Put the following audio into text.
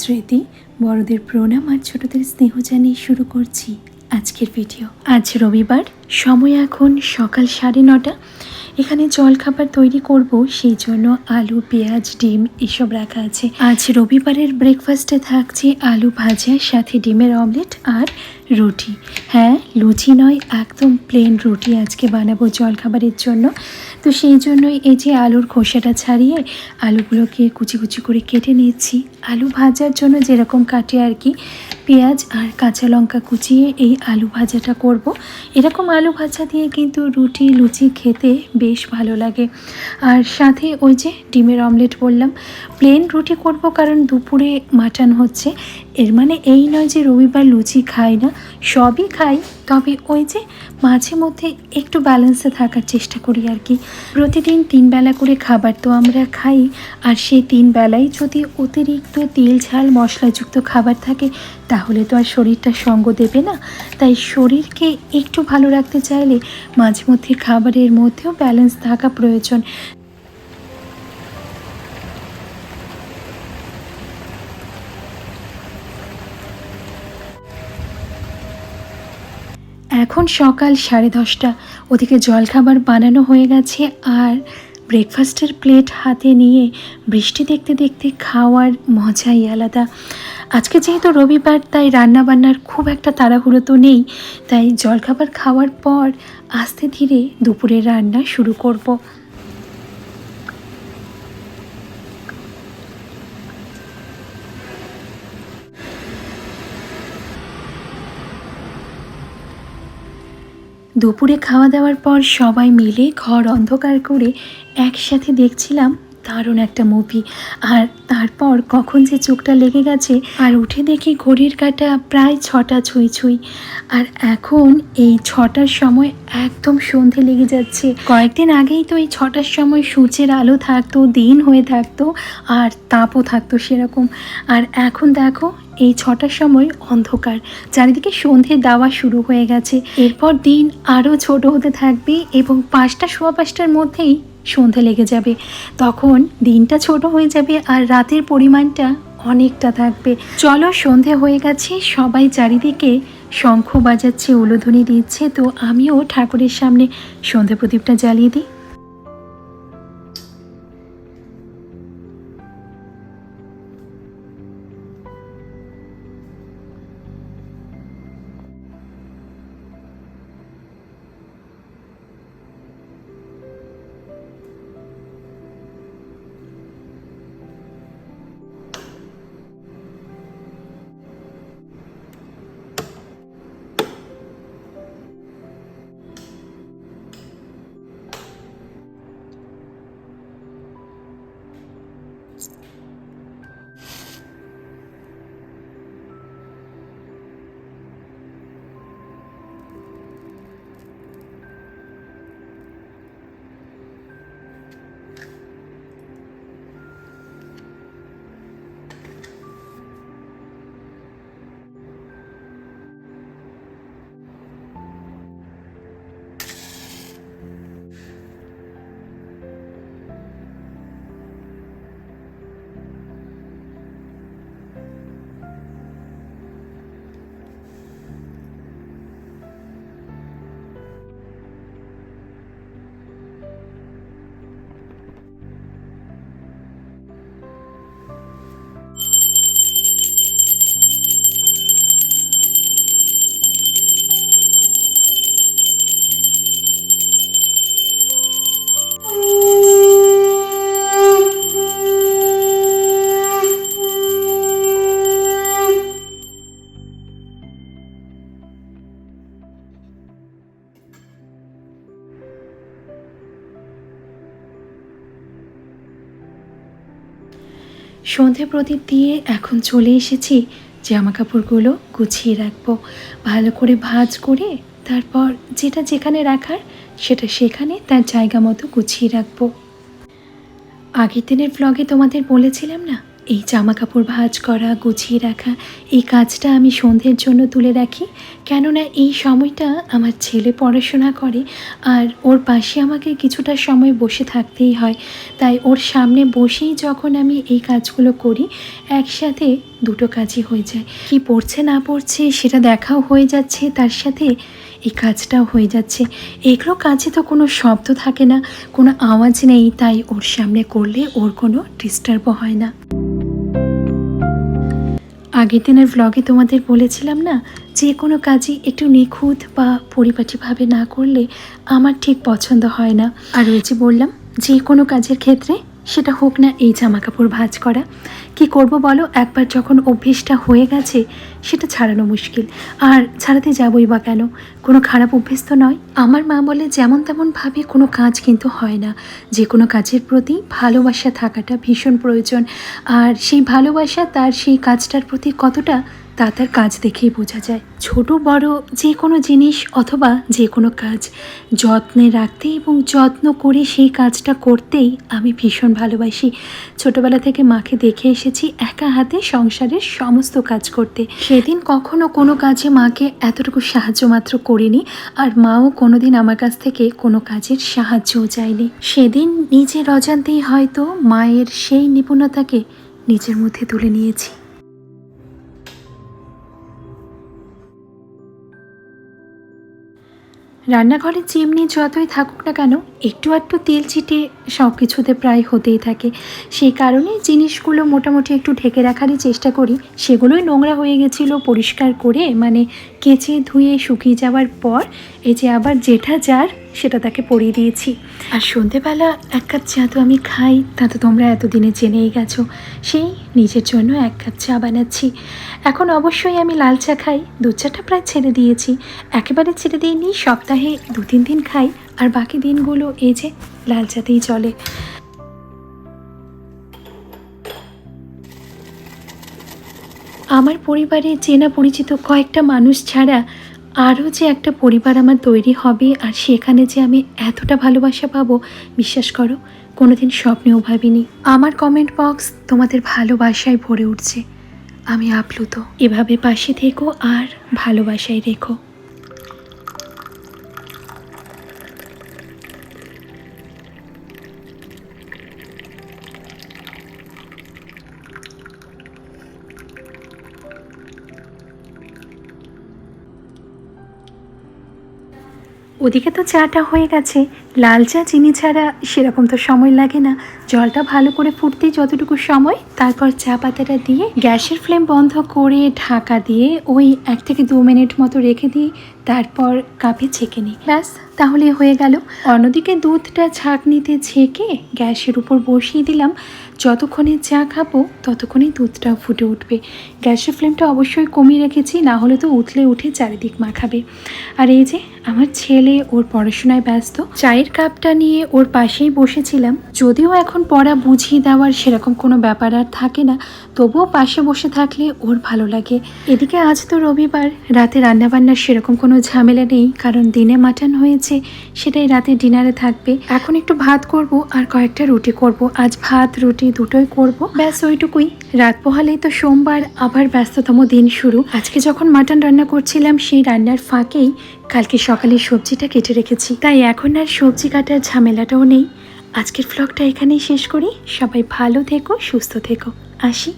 স্মৃতি, বড়দের প্রণাম আর ছোটদের স্নেহ জানিয়ে শুরু করছি আজকের ভিডিও আজ রবিবার, সময় এখন সকাল সাড়ে নটা। এখানে জলখাবার তৈরি করব, সেই জন্য আলু, পেঁয়াজ, ডিম এসব রাখা আছে। আজ রবিবারের ব্রেকফাস্টে থাকছে আলু ভাজা, সাথে ডিমের অমলেট আর রুটি। হ্যাঁ লুচি নয়, একদম প্লেন রুটি আজকে বানাবো জলখাবারের জন্য। তো সেই জন্যই এই যে আলুর খোসাটা ছাড়িয়ে আলুগুলোকে কুচি কুচি করে কেটে নিচ্ছি। আলু ভাজার জন্য যেরকম কাটে আর কি পেঁয়াজ আর কাঁচা লঙ্কা কুচিয়ে এই আলু ভাজাটা করব। এরকম আলু ভাজা দিয়ে কিন্তু রুটি, লুচি খেতে বেশ ভালো লাগে আর সাথে ওই যে ডিমের অমলেট বললাম প্লেন রুটি করব কারণ দুপুরে মাটন হচ্ছে এর মানে এই নয় যে রবিবার লুচি খাই না, সবই খাই তবে ওই যে মাঝে মধ্যে একটু ব্যালেন্সে থাকার চেষ্টা করি আর কি। প্রতিদিন তিন বেলা করে খাবার তো আমরা খাই, আর সেই তিন বেলায় যদি অতিরিক্ত তেল ঝাল মশলাযুক্ত খাবার থাকে, তাহলে তো আর শরীরটা সঙ্গ দেবে না। তাই শরীরকে একটু ভালো রাখতে চাইলে মাঝে মধ্যে খাবারের মধ্যেও ব্যালেন্স থাকা প্রয়োজন। এখন সকাল সাড়ে দশটা। ওদিকে জলখাবার বানানো হয়ে গেছে আর ব্রেকফাস্টের প্লেট হাতে নিয়ে বৃষ্টি দেখতে দেখতে খাওয়ার মজাই আলাদা। আজকে যেহেতু রবিবার, তাই রান্না বান্নার খুব একটা তাড়াহুড়ো তো নেই। তাই জলখাবার খাওয়ার পর আস্তে ধীরে দুপুরের রান্না শুরু করব। দুপুরে খাওয়া দাওয়ার পর সবাই মিলে ঘর অন্ধকার করে একসাথে দেখছিলাম দারুণ একটা মুভি আর তারপর কখন যে চোখটা লেগে গেছে, আর উঠে দেখি ঘড়ির কাটা প্রায় ছটা ছুঁই ছুঁই। আর এখন এই ছটার সময় একদম সন্ধে লেগে যাচ্ছে। কয়েকদিন আগেই তো এই ছটার সময় সূর্যের আলো থাকতো, দিন হয়ে থাকতো, আর তাপও থাকতো সেরকম। আর এখন দেখো এই ছটার সময় অন্ধকার। চারিদিকে সন্ধে দেওয়া শুরু হয়ে গেছে। এরপর দিন আরও ছোট হতে থাকবে এবং পাঁচটা সোয়া পাঁচটার মধ্যেই সন্ধে লেগে যাবে। তখন দিনটা ছোট হয়ে যাবে আর রাতের পরিমাণটা অনেকটা থাকবে। চলো, সন্ধে হয়ে গেছে। সবাই চারিদিকে শঙ্খ বাজাচ্ছে, উলোধ্বনি দিচ্ছে। তো আমিও ঠাকুরের সামনে সন্ধে প্রদীপটা জ্বালিয়ে দিই। সন্ধে প্রদীপ দিয়ে এখন চলে এসেছি জামা কাপড়গুলো গুছিয়ে রাখব। ভালো করে ভাজ করে তারপর যেটা যেখানে রাখার সেটা সেখানে তার জায়গা মতো গুছিয়ে রাখব। আগের দিনের ব্লগে তোমাদের বলেছিলাম না এই জামা কাপড় ভাজ করা, গুছিয়ে রাখা, এই কাজটা আমি সন্ধ্যের জন্য তুলে রাখি। কেননা এই সময়টা আমার ছেলে পড়াশোনা করে আর ওর পাশে আমাকে কিছুটা সময় বসে থাকতেই হয়। তাই ওর সামনে বসেই যখন আমি এই কাজগুলো করি, একসাথে দুটো কাজই হয়ে যায়। কি পড়ছে না পড়ছে সেটা দেখাও হয়ে যাচ্ছে, তার সাথে এই কাজটাও হয়ে যাচ্ছে। এগুলো কাজে তো কোনো শব্দ থাকে না, কোনো আওয়াজ নেই, তাই ওর সামনে করলে ওর কোনো ডিস্টার্বও হয় না। আগের দিনের ভ্লগে তোমাদের বলেছিলাম না, যে কোনো কাজই একটু নিখুঁত বা পরিপাটিভাবে না করলে আমার ঠিক পছন্দ হয় না। আর ওই যে বললাম, যে কোনো কাজের ক্ষেত্রে সেটা হোক না, এই জামা কাপড় ভাঁজ করা। কি করব বলো? একবার যখন অভ্যেসটা হয়ে গেছে, সেটা ছাড়ানো মুশকিল। আর ছাড়াতে যাবই বা কেন? কোনো খারাপ অভ্যেস তো নয়। আমার মা বলে, যেমন তেমনভাবে কোনো কাজ কিন্তু হয় না। যে কোনো কাজের প্রতি ভালোবাসা থাকাটা ভীষণ প্রয়োজন। আর সেই ভালোবাসা তার সেই কাজটার প্রতি কতটা তা তার কাজ দেখেই বোঝা যায়। ছোট, বড় যে কোনো জিনিস অথবা যে কোনো কাজ। যত্নে রাখতে এবং যত্ন করে সেই কাজটা করতেই আমি ভীষণ ভালোবাসি। ছোটবেলা থেকে মাকে দেখে এসেছি একা হাতে সংসারের সমস্ত কাজ করতে। সেদিন কখনো কোনো কাজে মাকে এতটুকু সাহায্য মাত্র করিনি আর মাও কোনোদিন আমার কাছ থেকে কোনো কাজের সাহায্যও চায়নি। সেদিন নিজের অজান্তেই হয়তো মায়ের সেই নিপুণতাকে নিজের মধ্যে তুলে নিয়েছি। রান্নাঘরের চিমনি যতই থাকুক না কেন, একটু একটু তেল ছিটে সব কিছুতে প্রায় হতেই থাকে। সেই কারণে জিনিসগুলো মোটামুটি একটু ঢেকে রাখারই চেষ্টা করি। সেগুলোই নোংরা হয়ে গেছিল পরিষ্কার করে মানে কেচে ধুয়ে শুকিয়ে যাওয়ার পর এই যে আবার জেঠা যার, সেটা তাকে পরিয়ে দিয়েছি। আর সন্ধেবেলা এক কাপ চা তো আমি খাই, তা তো তোমরা এতদিনে জেনেই গেছো। সেই নিজের জন্য এক কাপ চা বানাচ্ছি। এখন অবশ্যই আমি লাল চা খাই, দুধ চাটা প্রায় ছেড়ে দিয়েছি। একেবারে ছেড়ে দিইনি, সপ্তাহে দু তিন দিন খাই, আর বাকি দিনগুলো এই যে লাল চাতেই চলে। আমার পরিবারে চেনা পরিচিত কয়েকটা মানুষ ছাড়া আরও যে একটা পরিবার আমার তৈরি হবে আর সেখানে যে আমি এতটা ভালোবাসা পাবো, বিশ্বাস করো, কোনোদিন স্বপ্নেও ভাবিনি। আমার কমেন্ট বক্স তোমাদের ভালোবাসায় ভরে উঠছে। আমি আপ্লুত। এভাবে পাশে থেকো আর ভালোবাসায় রেখো। ওদিকে তো চাটা হয়ে গেছে। লাল চা চিনি ছাড়া সেরকম তো সময় লাগে না। জলটা ভালো করে ফুটতেই যতটুকু সময়, তারপর চা পাতাটা দিয়ে গ্যাসের ফ্লেম বন্ধ করে ঢাকা দিয়ে ওই এক থেকে দু মিনিট মতো রেখে দিই, তারপর কাপে ছেঁকে নিই। ব্যাস, তাহলে হয়ে গেল। অন্যদিকে দুধটা ছাঁকনিতে ছেঁকে গ্যাসের উপর বসিয়ে দিলাম। যতক্ষণে চা খাব, ততক্ষণে দুধটাও ফুটে উঠবে। গ্যাসের ফ্লেমটা অবশ্যই কমিয়ে রেখেছি, না হলে তো উঠলে উঠে চারিদিক মাখাবে। আর এই যে, আমার ছেলে ওর পড়াশোনায় ব্যস্ত চায়ের কাপটা নিয়ে ওর পাশেই বসেছিলাম। যদিও এখন পড়া বুঝিয়ে দেওয়ার সেরকম কোনো ব্যাপার আর থাকে না, তবুও পাশে বসে থাকলে ওর ভালো লাগে। এদিকে আজ তো রবিবার, রাতে রান্নাবান্নার সেরকম কোনো ঝামেলা নেই, কারণ দিনে মাটন হয়েছে, সেটাই রাতে ডিনারে থাকবে। এখন একটু ভাত করব আর কয়েকটা রুটি করব। আজ ভাত, রুটি দুটোই করব। ব্যাস, ওইটুকুই। রাত পোহালেই তো সোমবার, আবার ব্যস্ততম দিন শুরু। আজকে যখন মাটন রান্না করছিলাম, সেই রান্নার ফাঁকেই কালকে সকালে সবজিটা কেটে রেখেছি। তাই এখন আর সবজি কাটার ঝামেলাটাও নেই। আজকের ফ্লগটা এখানেই শেষ করি। সবাই ভালো থেকো, সুস্থ থেকো। আসি।